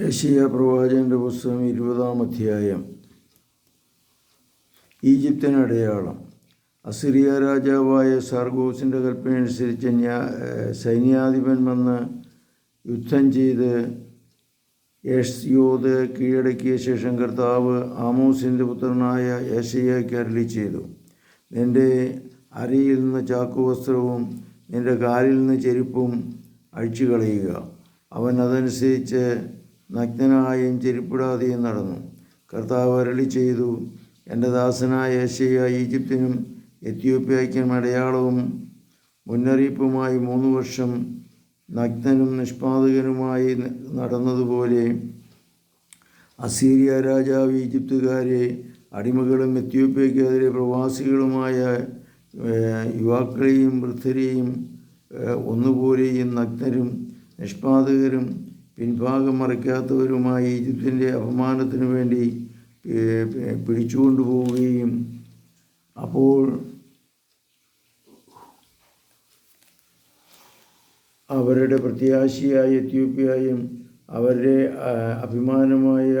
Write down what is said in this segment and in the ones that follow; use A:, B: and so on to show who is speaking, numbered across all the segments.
A: Asia പ്രവാചകന്റെ പുസ്തകം ഇരുപതാം അധ്യായം. ഈജിപ്തിന് അടയാളം. അസിറിയ രാജാവായ സർഗോസിന്റെ കൽപ്പനയനുസരിച്ച് ന്യാ ഏഹ് സൈന്യാധിപൻ വന്ന് യുദ്ധം ചെയ്ത് യഷ്യോത് കീഴടക്കിയ ശേഷം കർത്താവ് ആമോസിന്റെ പുത്രനായ ഏഷയ്യയ്ക്ക് അരളി ചെയ്തു. നിന്റെ അരയിൽ നിന്ന് ചാക്കുവസ്ത്രവും നിന്റെ കാലിൽ നിന്ന് ചെരുപ്പും അഴിച്ചു കളയുക അവൻ അതനുസരിച്ച് നഗ്നനായും ചെരുപ്പിടാതെയും നടന്നു. കർത്താവ് അരളി ചെയ്തു. എന്റെ ദാസനായ ഏഷ്യ ഈജിപ്തിനും എത്യോപ്യയ്ക്കും അടയാളവും മുന്നറിയിപ്പുമായി മൂന്ന് വർഷം നഗ്നനും നിഷ്പാതകനുമായി ന- നടന്നതുപോലെ അസീരിയ രാജാവ് ഈജിപ്തുകാരെ അടിമകളും എത്യോപ്യക്കെതിരെ പ്രവാസികളുമായ യുവാക്കളെയും വൃദ്ധരെയും ഒന്നുപോലെയും നഗ്നരും നിഷ്പാതകരും പിൻഭാഗം മറിക്കാത്തവരുമായി ഈജിപ്തിന്റെ അപമാനത്തിനു വേണ്ടി പിടിച്ചുകൊണ്ടുപോവുകയും അപ്പോൾ അവരുടെ പ്രത്യാശിയായ എത്യോപ്യയും അവരുടെ അഭിമാനമായ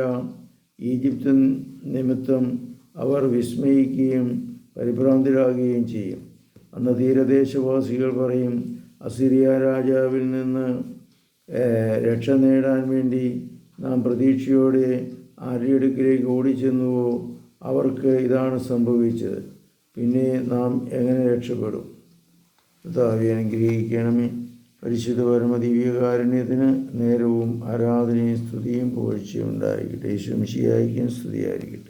A: ഈജിപ്ത് നിമിത്തം അവർ വിസ്മയിക്കുകയും പരിഭ്രാന്തരാകുകയും ചെയ്യും. അന്ന് തീരദേശവാസികൾ പറയും അസിറിയ രാജാവിൽ നിന്ന് രക്ഷ നേടാൻ വേണ്ടി നാം പ്രതീക്ഷയോടെ ആരുടെ അടുക്കിലേക്ക് ഓടിച്ചെന്നുവോ അവർക്ക് ഇതാണ് സംഭവിച്ചത്. പിന്നെ നാം എങ്ങനെ രക്ഷപ്പെടും? കർത്താവെ അനുഗ്രഹിക്കണമേ. പരിശുദ്ധ പരമ ദിവ്യകാരുണ്യത്തിന് നേരവും ആരാധനയും സ്തുതിയും പുകഴ്ചയും ഉണ്ടായിരിക്കട്ടെ. യേശുമിശിയായിരിക്കും സ്തുതിയായിരിക്കട്ടെ.